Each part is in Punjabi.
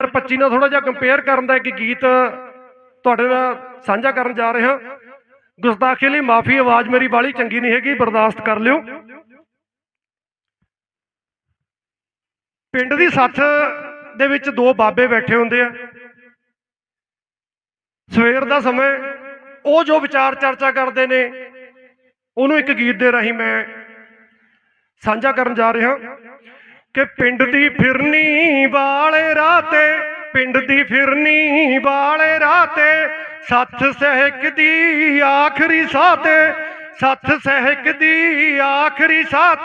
2025 ਨਾਲ ਥੋੜਾ ਜਿਹਾ ਕੰਪੇਅਰ ਕਰਨ ਦਾ ਇੱਕ ਗੀਤ ਤੁਹਾਡੇ ਨਾਲ ਸਾਂਝਾ ਕਰਨ ਜਾ ਰਿਹਾ। ਗੁਸਤਾਖੀ ਲਈ ਮਾਫੀ ਆਵਾਜ਼ ਮੇਰੀ ਬਾਲੀ ਚੰਗੀ ਨਹੀਂ ਹੈਗੀ, ਬਰਦਾਸ਼ਤ ਕਰ ਲਿਓ। ਪਿੰਡ ਦੀ ਸੱਥ ਦੇ ਵਿੱਚ ਦੋ ਬਾਬੇ ਬੈਠੇ ਹੁੰਦੇ ਆ। ਸਵੇਰ ਦਾ ਸਮਾਂ ਉਹ ਜੋ ਵਿਚਾਰ ਚਰਚਾ ਕਰਦੇ ਨੇ, ਉਹਨੂੰ ਇੱਕ ਗੀਤ ਦੇ ਰਾਹੀਂ ਮੈਂ ਸਾਂਝਾ ਕਰਨ ਜਾ ਰਿਹਾ। ਕਿ ਪਿੰਡ ਦੀ ਫਿਰਨੀ ਵਾਲੇ ਰਾਹ ਪਿੰਡ ਦੀ ਫਿਰਨੀ ਵਾਲੇ ਰਾਹ ਤੇ ਸਹਿਕ ਦੀ ਆਖਰੀ ਸਾਹ ਤੇ ਸਹਿਕ ਦੀ ਆਖਰੀ ਸਾਹ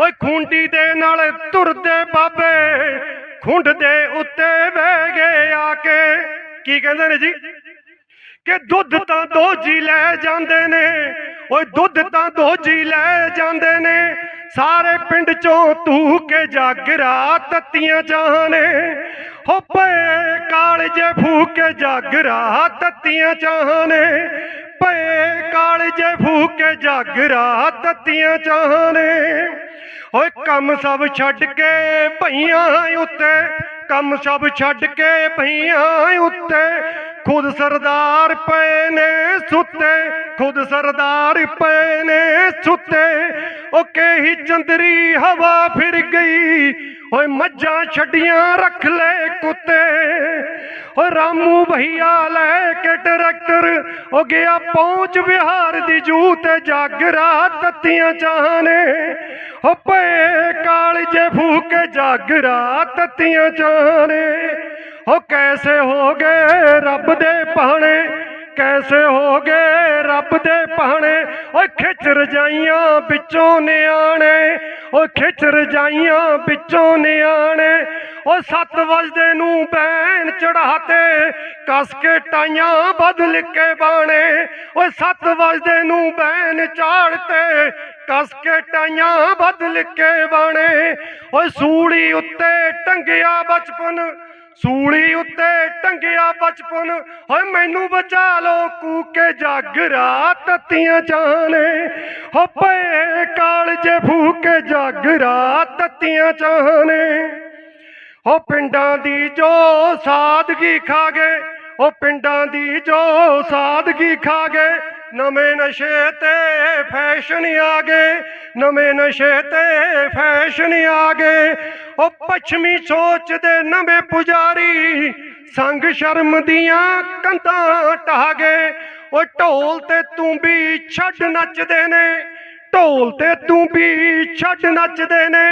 ਓਏ ਖੁੰਡੀ ਦੇ ਨਾਲ ਤੁਰਦੇ ਬਾਬੇ, ਖੁੰਡ ਦੇ ਉੱਤੇ ਬਹਿ ਗਏ ਆ ਕੇ। ਕੀ ਕਹਿੰਦੇ ਨੇ ਜੀ? ਕਿ ਦੁੱਧ ਤਾਂ ਦੋਜੀ ਲੈ ਜਾਂਦੇ ਨੇ, ਓਏ ਦੁੱਧ ਤਾਂ ਦੋਜੀ ਲੈ ਜਾਂਦੇ ਨੇ। ਸਾਰੇ ਪਿੰਡ ਚੋਂ ਤੂ ਕੇ ਜਾਗਰਾ ਤੱਤੀਆਂ ਚਾਹਨੇ ਹੋ ਪਏ ਕਾਲਜੇ ਫੂਕੇ ਜਾਗਰਾ ਤੱਤੀਆਂ ਚਾਹਨੇ ਪਏ ਕਾਲਜੇ ਫੂਕੇ ਜਾਗਰਾ ਤੱਤੀਆਂ ਚਾਹਨੇ ਓਏ ਕੰਮ ਸਭ ਛੱਡ ਕੇ ਭਈਆਂ ਉੱਤੇ, ਕੰਮ ਸਭ ਛੱਡ ਕੇ ਭਈਆਂ ਉੱਤੇ। ਖੁਦ ਸਰਦਾਰ ਪਏ ਨੇ ਸੁੱਤੇ, ਖੁਦ ਸਰਦਾਰ ਪਏ ਨੇ ਸੁੱਤੇ। ਉਹ ਕਹੀ ਚੰਦਰੀ ਹਵਾ ਫਿਰ ਗਈ, ਓਏ ਮੱਝਾਂ ਛੱਡੀਆਂ ਰੱਖ ਲੈ ਕੁੱਤੇ। ਓ ਰਾਮੂ ਭਈਆ ਲੈ ਕੇ ਟਰੈਕਟਰ, ਉਹ ਗਿਆ ਪਹੁੰਚ ਬਿਹਾਰ ਦੀ ਜੂ ਤੇ ਜਾਗਰਾ ਤੱਤੀਆਂ ਚਾਹਨੇ ਓ ਪਏ ਕਾਲਜੇ ਫੂਕੇ ਜਾਗਰਾ ਤੱਤੀਆਂ ਚਾਹਨੇ ਓ ਕੈਸੇ ਹੋ ਗਏ ਰੱਬ ਦੇ ਪਾਣੇ ਕੈਸੇ ਹੋ ਗਏ ਰੱਬ ਦੇ ਪਾਣੇ ਓਏ ਖਿੱਚ ਰਜਾਈਆਂ ਵਿੱਚੋਂ ਨਿਆਣੇ। ਓਏ ਖਿੱਚ ਰਜਾਈਆਂ ਵਿੱਚੋਂ ਨਿਆਣੇ। ਓ 7 ਵਜਦੇ ਨੂੰ ਬੈਨ ਚੜਾਤੇ ਕਸ ਕੇ ਟਾਈਆਂ ਬਦਲ ਕੇ ਬਾਣੇ। ਓਏ 7 ਵਜਦੇ ਨੂੰ ਬੈਨ ਚਾੜਤੇ ਕਸ ਕੇ ਟਾਈਆਂ ਬਦਲ ਕੇ ਬਾਣੇ। ਓਏ ਸੂੜੀ ਉੱਤੇ ਟੰਗਿਆ ਬਚਪਨ ਸੂਲੀ ਉੱਤੇ ਟੰਗਿਆ ਬਚਪਨ ਓਏ ਮੈਨੂੰ ਬਚਾ ਲੋ ਕੂਕੇ ਜਾਗਰਾ ਤੱਤੀਆਂ ਚਾਹਨੇ ਹੋ ਪਏ ਕਾਲਜੇ ਫੂਕੇ ਜਾਗਰਾ ਤੱਤੀਆਂ ਚਾਹਨੇ ਉਹ ਪਿੰਡਾਂ ਦੀ ਜੋ ਸਾਦਗੀ ਖਾ ਗਏ ਉਹ ਪਿੰਡਾਂ ਦੀ ਜੋ ਸਾਦਗੀ ਖਾ ਗਏ, ਨਵੇਂ ਨਸ਼ੇ ਤੇ ਫੈਸ਼ਨ ਆ ਗਏ, ਨਵੇਂ ਨਸ਼ੇ ਤੇ ਫੈਸ਼ਨ ਆ ਗਏ। ਉਹ ਪੱਛਮੀ ਸੋਚ ਦੇ ਨਵੇਂ ਪੁਜਾਰੀ ਸੰਗ ਸ਼ਰਮ ਦੀਆਂ ਕੰਧਾਂ ਢਾਹ ਗਏ। ਉਹ ਢੋਲ ਤੇ ਤੂੰ ਵੀ ਛੱਡ ਨੱਚਦੇ ਨੇ, ਢੋਲ ਤੇ ਤੂੰ ਵੀ ਛੱਡ ਨੱਚਦੇ ਨੇ।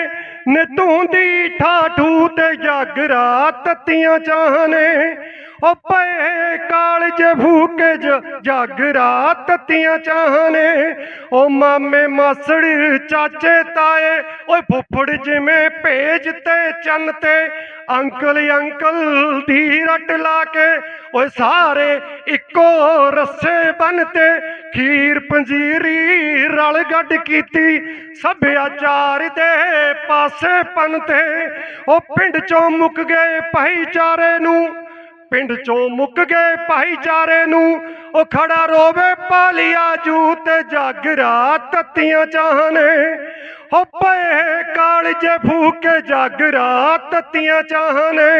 ਨੇ ਤੂੰ ਦੀ ਠਾਠੂ ਤੇ ਜਾਗਰਾ ਤੱਤੀਆਂ ਚਾਹਨੇ। ਉਹ ਪਏ ਕਾਲਜ ਫੂਕੇ ਜ ਜਾਗਰਾ ਤੱਤੀਆਂ ਚਾਹਨੇ। ਓ ਮਾਮੇ ਮਾਸੜ ਚਾਚੇ ਤਾਏ, ਓਏ ਫੁੱਫੜ ਜਿਵੇਂ ਭੇਜ ਤੇ ਚੰਨ ਤੇ ਅੰਕਲ ਅੰਕਲ ਦੀ ਰੱਟ ਲਾ ਕੇ। ਓਏ ਸਾਰੇ ਇੱਕੋ ਰੱਸੇ ਬਨ ਤੇ ਖੀਰ ਪੰਜੀਰੀ ਰਲ ਗੱਡ ਕੀਤੀ ਸੱਭਿਆਚਾਰ ਦੇ ਪਾਸੇ ਪਨ ਤੇ। ਉਹ ਪਿੰਡ ਚੋਂ ਮੁੱਕ ਗਏ ਭਾਈਚਾਰੇ ਨੂੰ, ਪਿੰਡ ਚੋਂ ਮੁੱਕ ਗਏ ਭਾਈਚਾਰੇ ਨੂੰ। ਉਹ ਖੜਾ ਰੋਵੇ, ਪਾਲੀਆ ਜੂ ਤੇ ਜਾਗਰਾ ਤੱਤੀਆਂ ਚਾਹਨੇ ਹੋ ਪਏ ਕਾਲਜੇ ਫੂਕੇ ਜਾਗਰਾ ਤੱਤੀਆਂ ਚਾਹਨੇ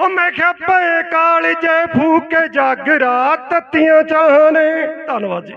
ਉਹ ਮੈਂ ਕਿਹਾ, ਪਏ ਕਾਲਜੇ ਫੂਕੇ ਜਾਗਰਾ ਤੱਤੀਆਂ ਚਾਹਨੇ ਧੰਨਵਾਦ ਜੀ।